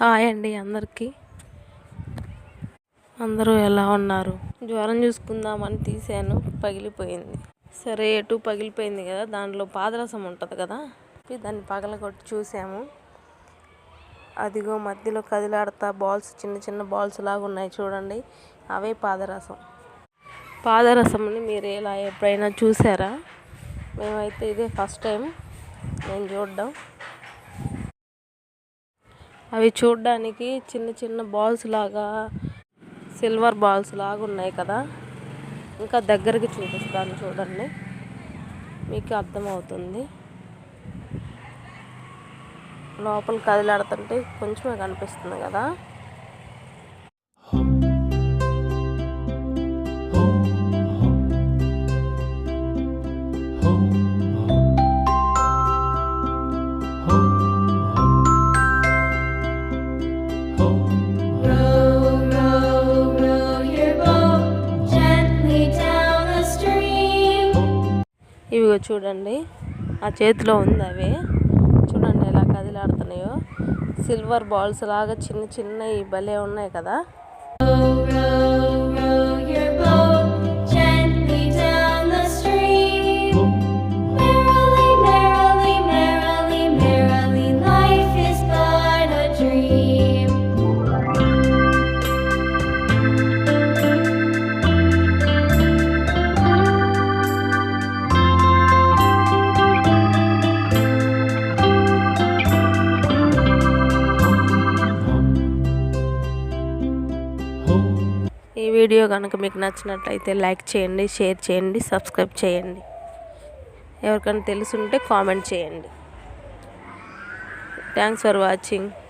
Hi అండి అందరికీ. అందరూ ఎలా ఉన్నారు? జ్వరం చూసుకుందామని తీసాను పగిలిపోయింది. సరే ఎటు పగిలిపోయింది కదా దాంట్లో పాదరసం ఉంటుంది కదా దాన్ని పగలగొట్టి చూసాము అదిగో మధ్యలో కదిలాడతా బాల్స్ చిన్న చిన్న బాల్స్ లాగా ఉన్నాయి చూడండి అవే పాదరసం. పాదరసంని మీరు ఇలా ఎప్పుడైనా చూసారా? మేమైతే ఇదే ఫస్ట్ టైం నేను చూడడం. అవి చూడడానికి చిన్న చిన్న బాల్స్ లాగా సిల్వర్ బాల్స్ లాగా ఉన్నాయి కదా. ఇంకా దగ్గరికి చూపిస్తాను చూడండి. మీకు అర్థమవుతుంది. లోపల కదిలాడుతుంటే కొంచెమే కనిపిస్తుంది కదా. Row, ఇవిగో చూడండి. ఆ చేతిలో ఉంది అవి. చూడండి ఎలా కదిలాడుతున్నాయో. సిల్వర్ బాల్స్ లాగా చిన్న చిన్నవి భలే ఉన్నాయి కదా. ఈ వీడియో కనుక మీకు నచ్చినట్లయితే లైక్ చేయండి షేర్ చేయండి సబ్స్క్రైబ్ చేయండి. ఎవరికైనా తెలుసుంటే కామెంట్ చేయండి. Thanks for watching